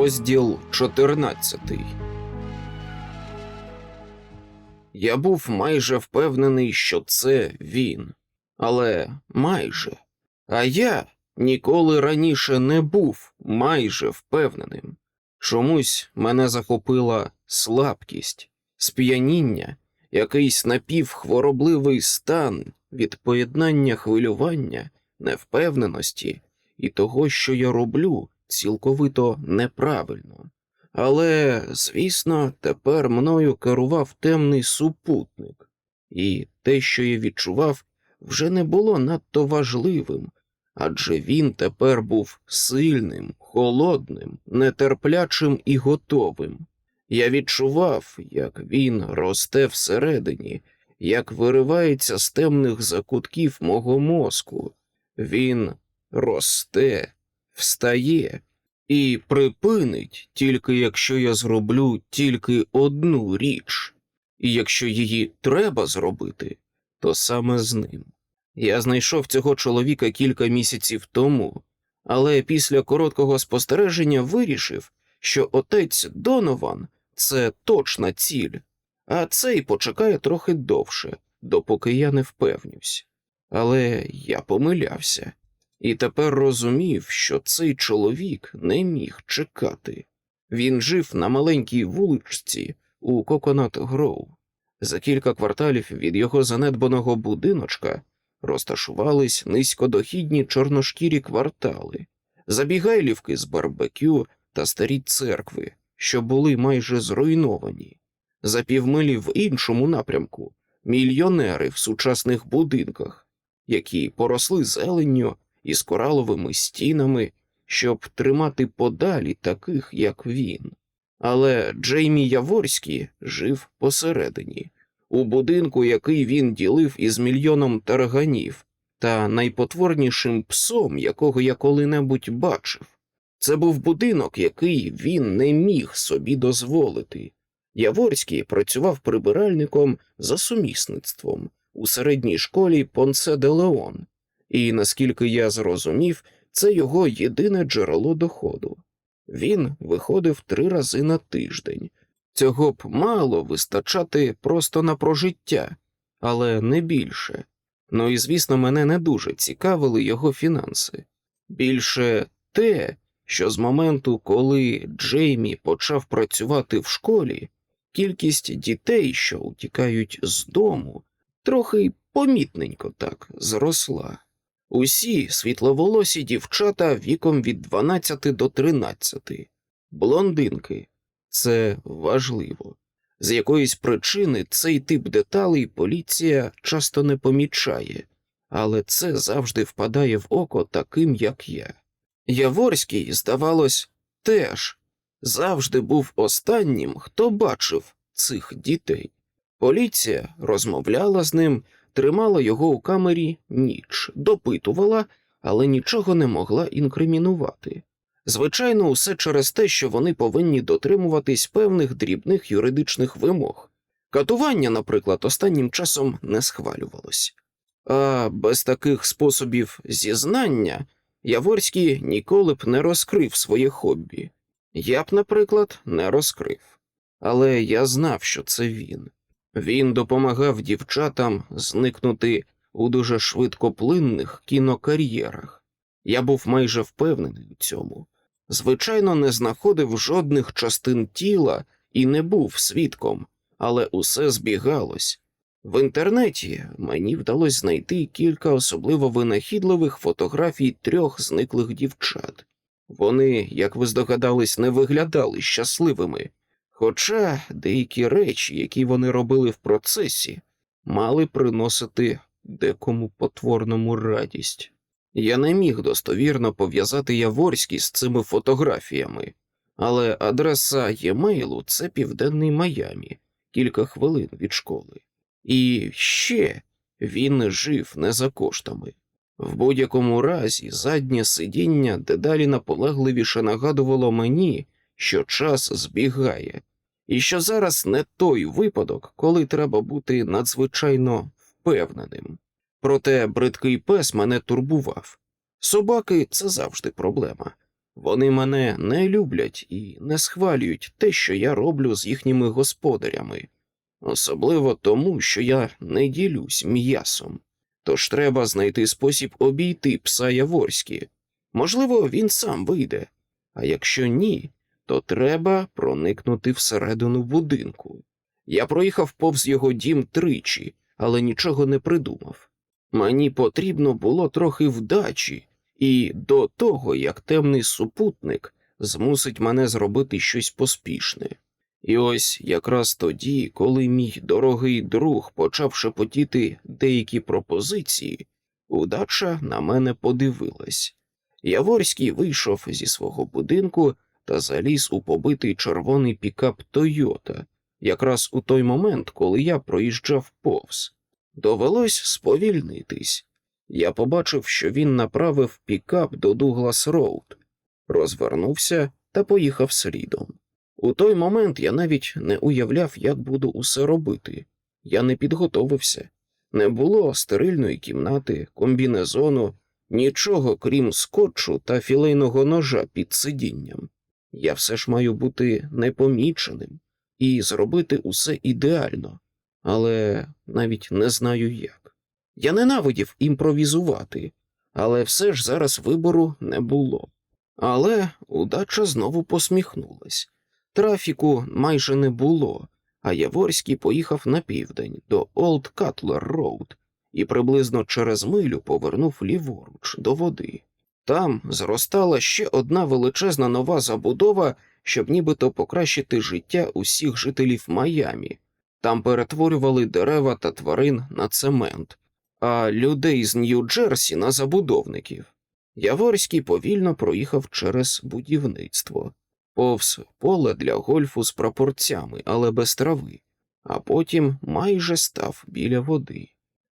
Розділ 14 Я був майже впевнений, що це він. Але майже. А я ніколи раніше не був майже впевненим. Чомусь мене захопила слабкість, сп'яніння, якийсь напівхворобливий стан від поєднання хвилювання, невпевненості і того, що я роблю, цілковито неправильно. Але, звісно, тепер мною керував темний супутник, і те, що я відчував, вже не було надто важливим, адже він тепер був сильним, холодним, нетерплячим і готовим. Я відчував, як він росте всередині, як виривається з темних закутків мого мозку. Він росте, встає і припинить, тільки якщо я зроблю тільки одну річ, і якщо її треба зробити, то саме з ним. Я знайшов цього чоловіка кілька місяців тому, але після короткого спостереження вирішив, що отець Донован це точна ціль, а цей почекає трохи довше, допоки я не впевнюсь. Але я помилявся і тепер розумів, що цей чоловік не міг чекати. Він жив на маленькій вуличці у Коконат Гроу. За кілька кварталів від його занедбаного будиночка розташувались низькодохідні чорношкірі квартали, забігайлівки з барбекю та старі церкви, що були майже зруйновані. За півмилі в іншому напрямку мільйонери в сучасних будинках, які поросли зеленню із кораловими стінами, щоб тримати подалі таких, як він. Але Джеймі Яворський жив посередині, у будинку, який він ділив із мільйоном тарганів, та найпотворнішим псом, якого я коли-небудь бачив. Це був будинок, який він не міг собі дозволити. Яворський працював прибиральником за сумісництвом у середній школі Понце де Леон, і, наскільки я зрозумів, це його єдине джерело доходу. Він виходив три рази на тиждень. Цього б мало вистачати просто на прожиття, але не більше. Ну і, звісно, мене не дуже цікавили його фінанси. Більше те, що з моменту, коли Джеймі почав працювати в школі, кількість дітей, що утікають з дому, трохи помітненько так зросла. Усі світловолосі дівчата віком від 12 до 13, блондинки. Це важливо. З якоїсь причини цей тип деталей поліція часто не помічає, але це завжди впадає в око таким, як я. Яворський, здавалось, теж завжди був останнім, хто бачив цих дітей. Поліція розмовляла з ним, тримала його у камері ніч, допитувала, але нічого не могла інкримінувати. Звичайно, усе через те, що вони повинні дотримуватись певних дрібних юридичних вимог. Катування, наприклад, останнім часом не схвалювалось. А без таких способів зізнання Яворський ніколи б не розкрив своє хобі. Я б, наприклад, не розкрив. Але я знав, що це він. Він допомагав дівчатам зникнути у дуже швидкоплинних кінокар'єрах. Я був майже впевнений у цьому. Звичайно, не знаходив жодних частин тіла і не був свідком, але усе збігалось. В інтернеті мені вдалося знайти кілька особливо винахідливих фотографій трьох зниклих дівчат. Вони, як ви здогадались, не виглядали щасливими, хоча деякі речі, які вони робили в процесі, мали приносити декому потворному радість. Я не міг достовірно пов'язати Яворський з цими фотографіями, але адреса e-mail – це південний Майамі, кілька хвилин від школи. І ще він жив не за коштами. В будь-якому разі заднє сидіння дедалі наполегливіше нагадувало мені, що час збігає, і що зараз не той випадок, коли треба бути надзвичайно впевненим. Проте бридкий пес мене турбував. Собаки це завжди проблема. Вони мене не люблять і не схвалюють те, що я роблю з їхніми господарями, особливо тому, що я не ділюсь м'ясом. Тож треба знайти спосіб обійти пса Яворські. Можливо, він сам вийде, а якщо ні, то треба проникнути всередину будинку. Я проїхав повз його дім тричі, але нічого не придумав. Мені потрібно було трохи вдачі, і до того, як темний супутник змусить мене зробити щось поспішне. І ось якраз тоді, коли мій дорогий друг почав шепотіти деякі пропозиції, удача на мене подивилась. Яворський вийшов зі свого будинку та заліз у побитий червоний пікап Тойота, якраз у той момент, коли я проїжджав повз. Довелось сповільнитись. Я побачив, що він направив пікап до Дуглас Роуд, розвернувся та поїхав слідом. У той момент я навіть не уявляв, як буду усе робити. Я не підготовився. Не було стерильної кімнати, комбінезону, нічого крім скотчу та філейного ножа під сидінням. Я все ж маю бути непоміченим і зробити усе ідеально, але навіть не знаю як. Я ненавидів імпровізувати, але все ж зараз вибору не було. Але удача знову посміхнулась. Трафіку майже не було, а Яворський поїхав на південь до Олд Катлер Роуд і приблизно через милю повернув ліворуч до води. Там зростала ще одна величезна нова забудова, щоб нібито покращити життя усіх жителів Майамі. Там перетворювали дерева та тварин на цемент, а людей з Нью-Джерсі на забудовників. Яворський повільно проїхав через будівництво, повз поле для гольфу з прапорцями, але без трави, а потім майже став біля води.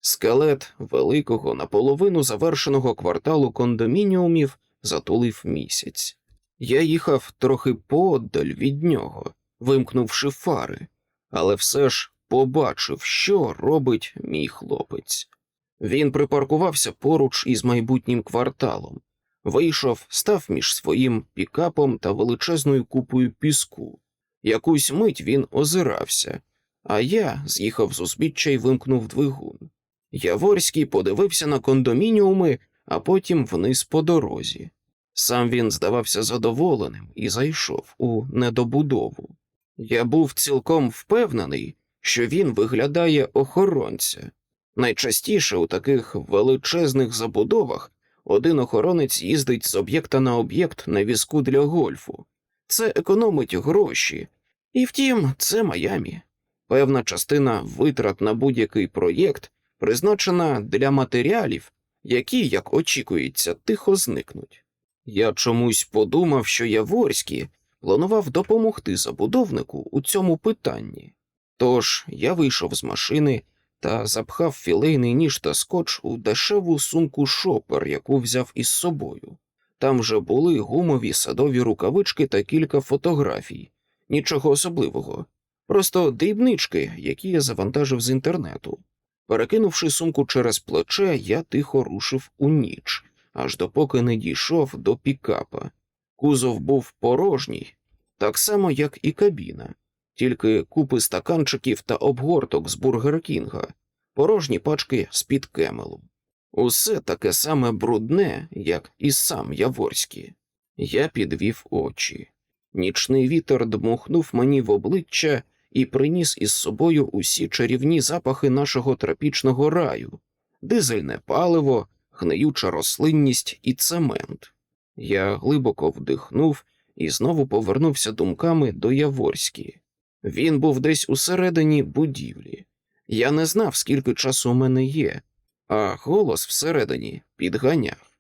Скелет великого наполовину завершеного кварталу кондомініумів затулив місяць. Я їхав трохи поодаль від нього, вимкнувши фари, але все ж побачив, що робить мій хлопець. Він припаркувався поруч із майбутнім кварталом, вийшов, став між своїм пікапом та величезною купою піску. Якусь мить він озирався, а я з'їхав з узбіччя й вимкнув двигун. Яворський подивився на кондомініуми, а потім вниз по дорозі. Сам він здавався задоволеним і зайшов у недобудову. Я був цілком впевнений, що він виглядає охоронця. Найчастіше у таких величезних забудовах один охоронець їздить з об'єкта на об'єкт на візку для гольфу. Це економить гроші, і втім, це Майамі. Певна частина витрат на будь-який проєкт призначена для матеріалів, які, як очікується, тихо зникнуть. Я чомусь подумав, що Яворський планував допомогти забудовнику у цьому питанні. Тож я вийшов з машини та запхав філейний ніж та скотч у дешеву сумку шопер, яку взяв із собою. Там вже були гумові садові рукавички та кілька фотографій, нічого особливого, просто дрібнички, які я завантажив з інтернету. Перекинувши сумку через плече, я тихо рушив у ніч, аж допоки не дійшов до пікапа. Кузов був порожній, так само, як і кабіна, тільки купи стаканчиків та обгорток з бургер Кінга, порожні пачки з-під кемелу. Усе таке саме брудне, як і сам Яворський. Я підвів очі. Нічний вітер дмухнув мені в обличчя і приніс із собою усі чарівні запахи нашого тропічного раю, дизельне паливо, гниюча рослинність і цемент. Я глибоко вдихнув і знову повернувся думками до Яворські. Він був десь усередині будівлі. Я не знав, скільки часу у мене є, а голос всередині підганяв.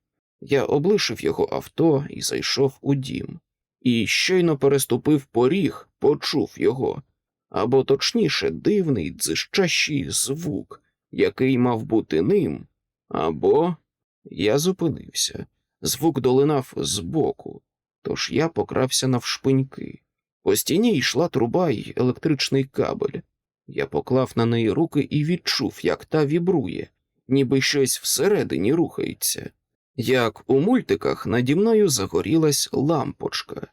Я облишив його авто і зайшов у дім, і щойно переступив поріг, почув його, або точніше, дивний дзищащий звук, який мав бути ним, або я зупинився. Звук долинав збоку, тож я покрався навшпиньки. По стіні йшла труба й електричний кабель. Я поклав на неї руки і відчув, як та вібрує, ніби щось всередині рухається. Як у мультиках наді мною загорілась лампочка.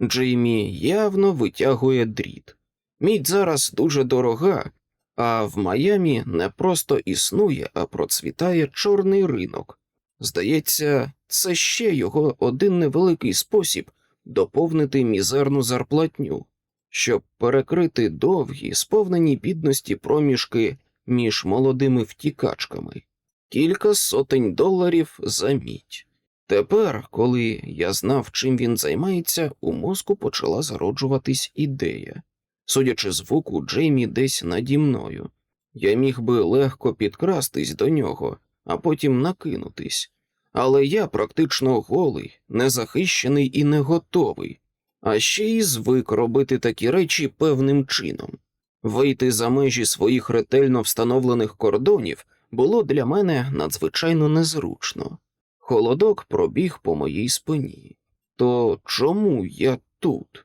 Джеймі явно витягує дріт. Мідь зараз дуже дорога, а в Майамі не просто існує, а процвітає чорний ринок. Здається, це ще його один невеликий спосіб доповнити мізерну зарплатню, щоб перекрити довгі, сповнені бідності проміжки між молодими втікачками, кілька сотень доларів за мідь. Тепер, коли я знав, чим він займається, у мозку почала зароджуватись ідея. Судячи звуку, Джеймі десь наді мною. Я міг би легко підкрастись до нього, а потім накинутись. Але я практично голий, незахищений і не готовий, а ще й звик робити такі речі певним чином. Вийти за межі своїх ретельно встановлених кордонів було для мене надзвичайно незручно. Холодок пробіг по моїй спині. То чому я тут?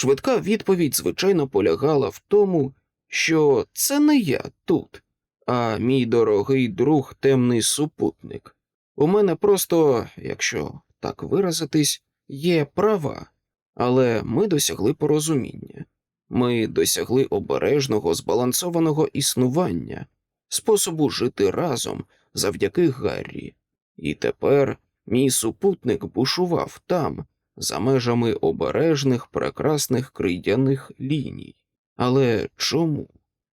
Швидка відповідь, звичайно, полягала в тому, що це не я тут, а мій дорогий друг темний супутник. У мене просто, якщо так виразитись, є права, але ми досягли порозуміння. Ми досягли обережного, збалансованого існування, способу жити разом завдяки Гаррі. І тепер мій супутник бушував там, за межами обережних, прекрасних крийдяних ліній. Але чому?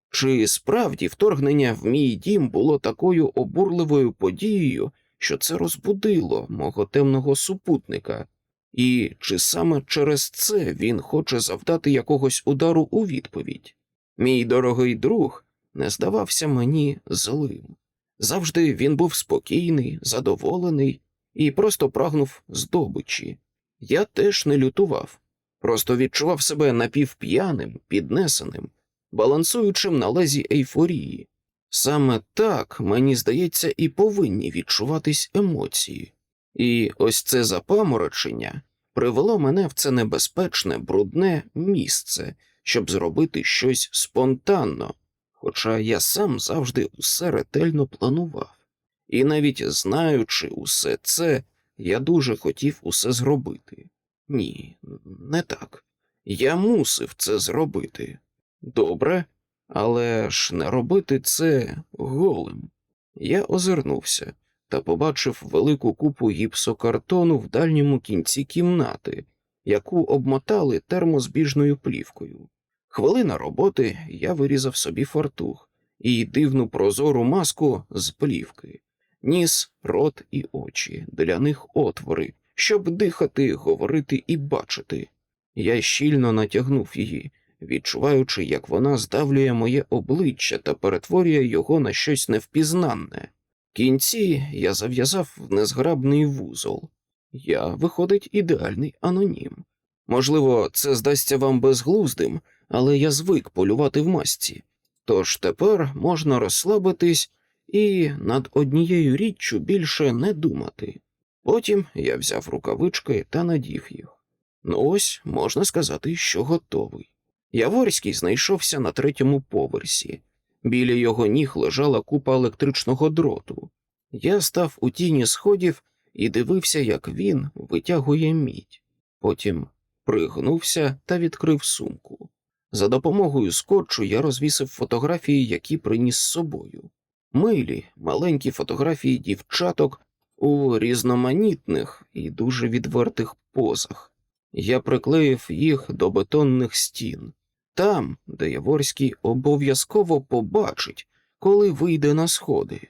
Чи справді вторгнення в мій дім було такою обурливою подією, що це розбудило мого темного супутника? І чи саме через це він хоче завдати якогось удару у відповідь? Мій дорогий друг не здавався мені злим. Завжди він був спокійний, задоволений і просто прагнув здобичі. Я теж не лютував, просто відчував себе напівп'яним, піднесеним, балансуючим на лезі ейфорії. Саме так, мені здається, і повинні відчуватись емоції. І ось це запаморочення привело мене в це небезпечне, брудне місце, щоб зробити щось спонтанно, хоча я сам завжди усе ретельно планував. І навіть знаючи усе це, я дуже хотів усе зробити. Ні, не так. Я мусив це зробити. Добре, але ж не робити це голим. Я озирнувся та побачив велику купу гіпсокартону в дальньому кінці кімнати, яку обмотали термозбіжною плівкою. Хвилина роботи я вирізав собі фартух і дивну прозору маску з плівки, ніс, рот і очі, для них отвори, щоб дихати, говорити і бачити. Я щільно натягнув її, відчуваючи, як вона здавлює моє обличчя та перетворює його на щось невпізнанне. Кінці я зав'язав в незграбний вузол. Я, виходить, ідеальний анонім. Можливо, це здасться вам безглуздим, але я звик полювати в масці. Тож тепер можна розслабитись і над однією річчю більше не думати. Потім я взяв рукавички та надів їх. Ну ось можна сказати, що готовий. Яворський знайшовся на третьому поверсі. Біля його ніг лежала купа електричного дроту. Я став у тіні сходів і дивився, як він витягує мідь. Потім пригнувся та відкрив сумку. За допомогою скотчу я розвісив фотографії, які приніс з собою. Милі, маленькі фотографії дівчаток у різноманітних і дуже відвертих позах. Я приклеїв їх до бетонних стін, там, де Яворський обов'язково побачить, коли вийде на сходи,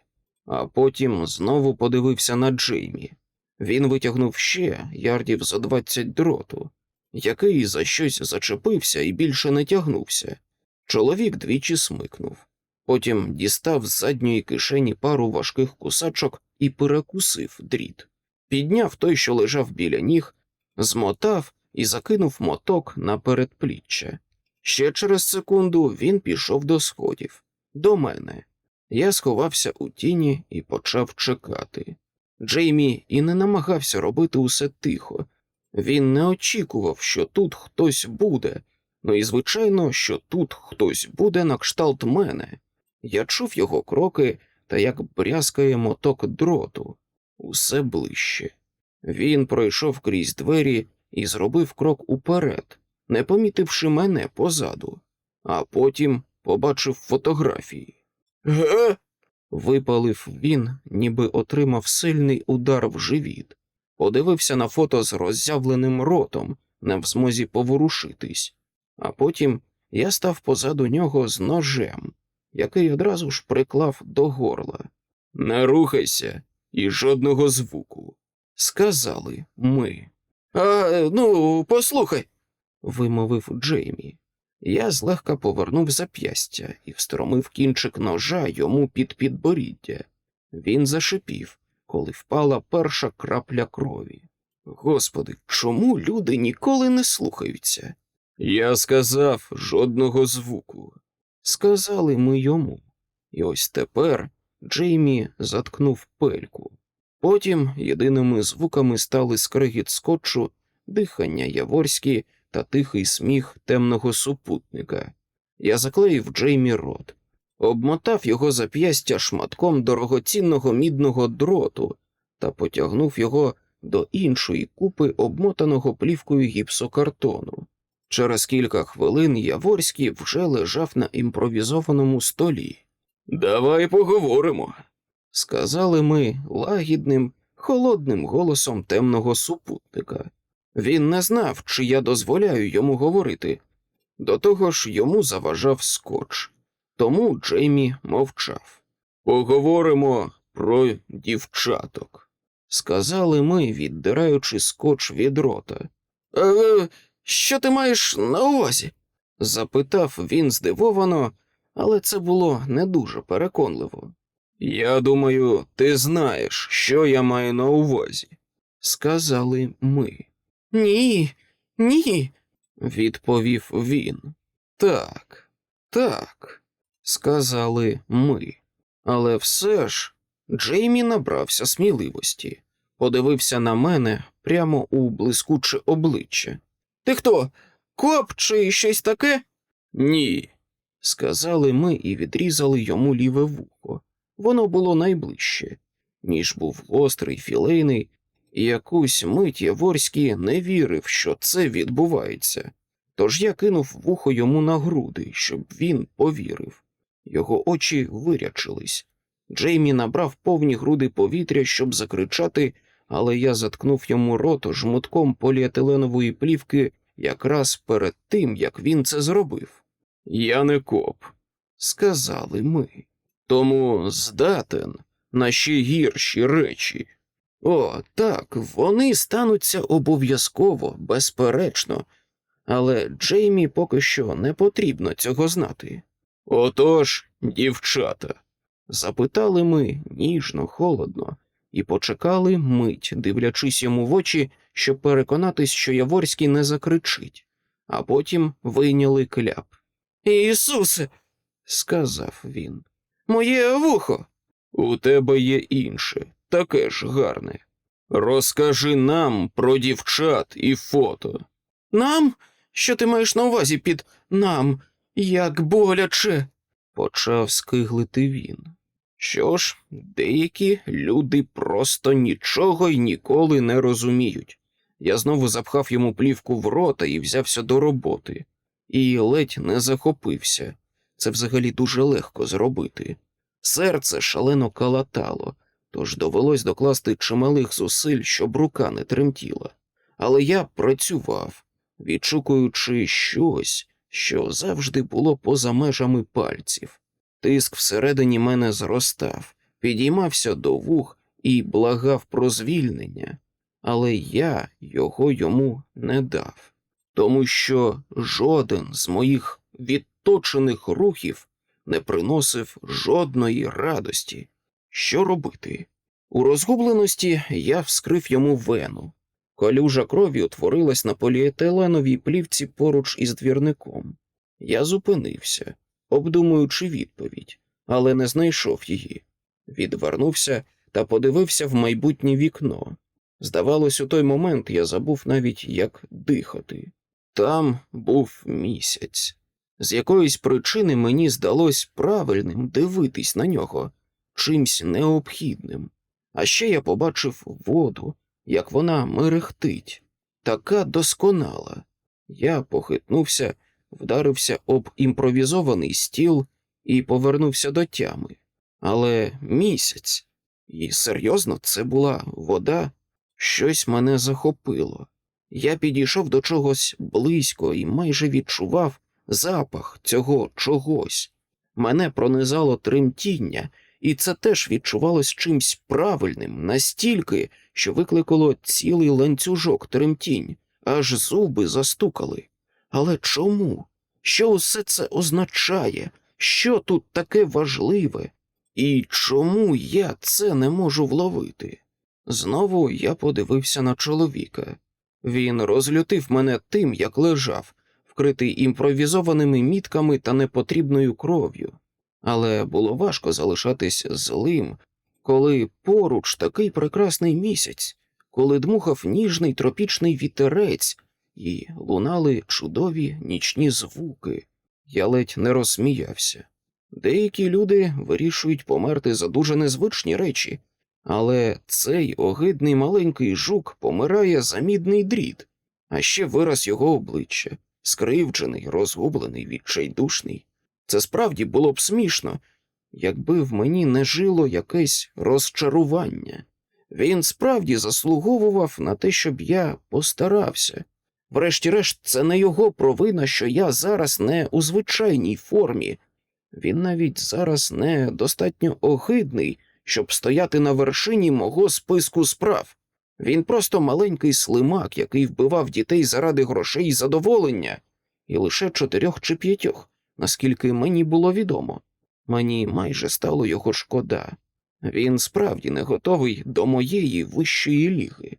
а потім знову подивився на Джеймі. Він витягнув ще ярдів за двадцять дроту, який за щось зачепився і більше не тягнувся. Чоловік двічі смикнув, потім дістав з задньої кишені пару важких кусачок і перекусив дріт. Підняв той, що лежав біля ніг, змотав і закинув моток на передпліччя. Ще через секунду він пішов до сходів, до мене. Я сховався у тіні і почав чекати. Джеймі і не намагався робити усе тихо. Він не очікував, що тут хтось буде, ну і звичайно, що тут хтось буде на кшталт мене. Я чув його кроки та як брязкає моток дроту. усе ближче. Він пройшов крізь двері і зробив крок уперед, не помітивши мене позаду, а потім побачив фотографії. Ге? Випалив він, ніби отримав сильний удар в живіт, подивився на фото з роззявленим ротом, не в змозі поворушитись, а потім я став позаду нього з ножем, який одразу ж приклав до горла. Не рухайся і жодного звуку, сказали ми. А, ну, послухай, вимовив Джеймі. Я злегка повернув зап'ястя і встромив кінчик ножа йому під підборіддя. Він зашипів, коли впала перша крапля крові. Господи, чому люди ніколи не слухаються? Я сказав жодного звуку. Сказали ми йому. І ось тепер Джеймі заткнув пельку. Потім єдиними звуками стали скригіт скотчу, дихання Яворські та тихий сміх темного супутника. Я заклеїв Джеймі рот, обмотав його зап'ястя шматком дорогоцінного мідного дроту та потягнув його до іншої купи обмотаного плівкою гіпсокартону. Через кілька хвилин Яворський вже лежав на імпровізованому столі. Давай поговоримо, сказали ми лагідним, холодним голосом темного супутника. Він не знав, чи я дозволяю йому говорити. До того ж йому заважав скотч. Тому Джеймі мовчав. Поговоримо про дівчаток, сказали ми, віддираючи скотч від рота. «Е, що ти маєш на увазі? запитав він здивовано, але це було не дуже переконливо. Я думаю, ти знаєш, що я маю на увазі, сказали ми. Ні, ні, відповів він. Так, так, сказали ми. Але все ж Джеймі набрався сміливості, подивився на мене прямо у блискуче обличчя. Ти хто? Коп чи щось таке? Ні, сказали ми і відрізали йому ліве вухо. Воно було найближче. Ніж був гострий, філейний, і якусь мить Яворський не вірив, що це відбувається. Тож я кинув вухо йому на груди, щоб він повірив. Його очі вирячились. Джеймі набрав повні груди повітря, щоб закричати, але я заткнув йому рот жмутком поліетиленової плівки якраз перед тим, як він це зробив. Я не коп, сказали ми. Тому здатен на ще гірші речі. О, так, вони стануться обов'язково, безперечно, але Джеймі поки що не потрібно цього знати. Отож, дівчата, запитали ми ніжно, холодно, і почекали мить, дивлячись йому в очі, щоб переконатись, що Яворський не закричить, а потім вийняли кляп. Ісусе, сказав він, моє вухо. У тебе є інше, таке ж гарне. Розкажи нам про дівчат і фото. Нам? Що ти маєш на увазі під нам? Як боляче, почав скиглити він. Що ж, деякі люди просто нічого й ніколи не розуміють. Я знову запхав йому плівку в рота і взявся до роботи, і ледь не захопився. Це взагалі дуже легко зробити. Серце шалено калатало, тож довелось докласти чималих зусиль, щоб рука не тремтіла. Але я працював, відшукуючи щось, що завжди було поза межами пальців. Тиск всередині мене зростав, підіймався до вух і благав про звільнення, але я його йому не дав, тому що жоден з моїх відточених рухів не приносив жодної радості. Що робити? У розгубленості я вскрив йому вену. Колюжа крові утворилась на поліетиленовій плівці поруч із двірником. Я зупинився, обдумуючи відповідь, але не знайшов її. Відвернувся та подивився в майбутнє вікно. Здавалось, у той момент я забув навіть, як дихати. Там був місяць. З якоїсь причини мені здалось правильним дивитись на нього, чимсь необхідним. А ще я побачив воду, як вона мерехтить, така досконала. Я похитнувся, вдарився об імпровізований стіл і повернувся до тями. Але місяць, і серйозно, це була вода, щось мене захопило. Я підійшов до чогось близько і майже відчував запах цього чогось. Мене пронизало тремтіння, і це теж відчувалось чимсь правильним, настільки, що викликало цілий ланцюжок тремтінь, аж зуби застукали. Але чому? Що усе це означає? Що тут таке важливе? І чому я це не можу вловити? Знову я подивився на чоловіка. Він розлютив мене тим, як лежав, вкритий імпровізованими мітками та непотрібною кров'ю, але було важко залишатись злим, коли поруч такий прекрасний місяць, коли дмухав ніжний тропічний вітерець і лунали чудові нічні звуки. Я ледь не розсміявся. Деякі люди вирішують померти за дуже незвичні речі, але цей огидний маленький жук помирає за мідний дріт, а ще вираз його обличчя, скривджений, розгублений, відчайдушний. Це справді було б смішно, якби в мені не жило якесь розчарування. Він справді заслуговував на те, щоб я постарався. Врешті-решт, це не його провина, що я зараз не у звичайній формі. Він навіть зараз не достатньо огидний, щоб стояти на вершині мого списку справ. Він просто маленький слимак, який вбивав дітей заради грошей і задоволення, і лише чотирьох чи п'ятьох, наскільки мені було відомо. Мені майже стало його шкода. Він справді не готовий до моєї вищої ліги.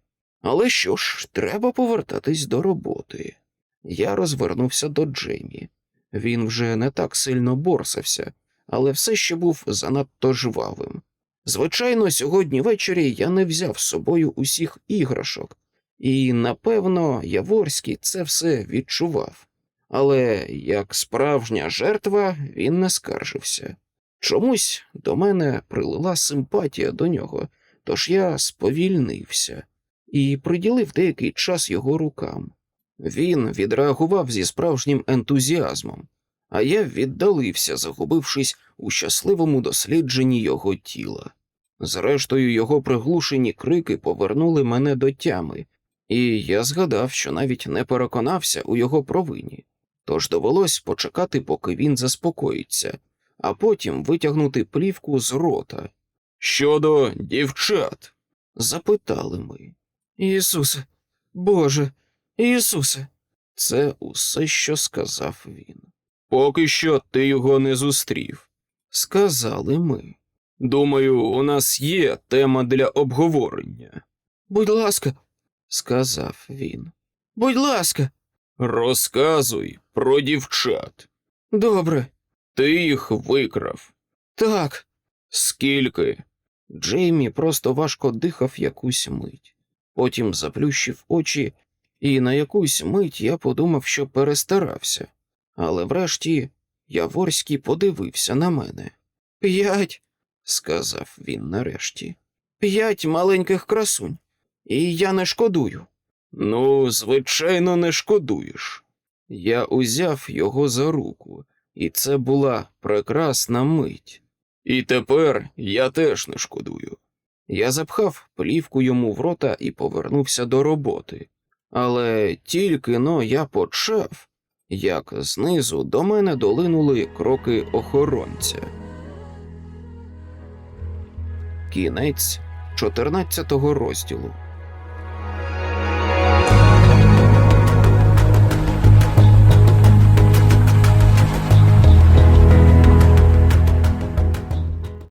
Але що ж, треба повертатись до роботи. Я розвернувся до Джеймі. Він вже не так сильно борсався, але все ще був занадто жвавим. Звичайно, сьогодні ввечері я не взяв з собою усіх іграшок, і, напевно, Яворський це все відчував. Але як справжня жертва він не скаржився. Чомусь до мене прилила симпатія до нього, тож я сповільнився і приділив деякий час його рукам. Він відреагував зі справжнім ентузіазмом, а я віддалився, загубившись у щасливому дослідженні його тіла. Зрештою, його приглушені крики повернули мене до тями, і я згадав, що навіть не переконався у його провині, тож довелось почекати, поки він заспокоїться, а потім витягнути плівку з рота. Щодо дівчат? запитали ми. Ісусе, Боже, Ісусе, це усе, що сказав він. Поки що ти його не зустрів, сказали ми. Думаю, у нас є тема для обговорення. Будь ласка, сказав він. Будь ласка, розказуй про дівчат. Добре. Ти їх викрав. Так. Скільки? Джеймі просто важко дихав якусь мить, потім заплющив очі, і на якусь мить я подумав, що перестарався. Але врешті Яворський подивився на мене. П'ять, сказав він нарешті. П'ять маленьких красунь, і я не шкодую. Ну, звичайно, не шкодуєш. Я узяв його за руку, і це була прекрасна мить. І тепер я теж не шкодую. Я запхав плівку йому в рота і повернувся до роботи. Але тільки но я почав, як знизу до мене долинули кроки охоронця. Кінець 14 розділу.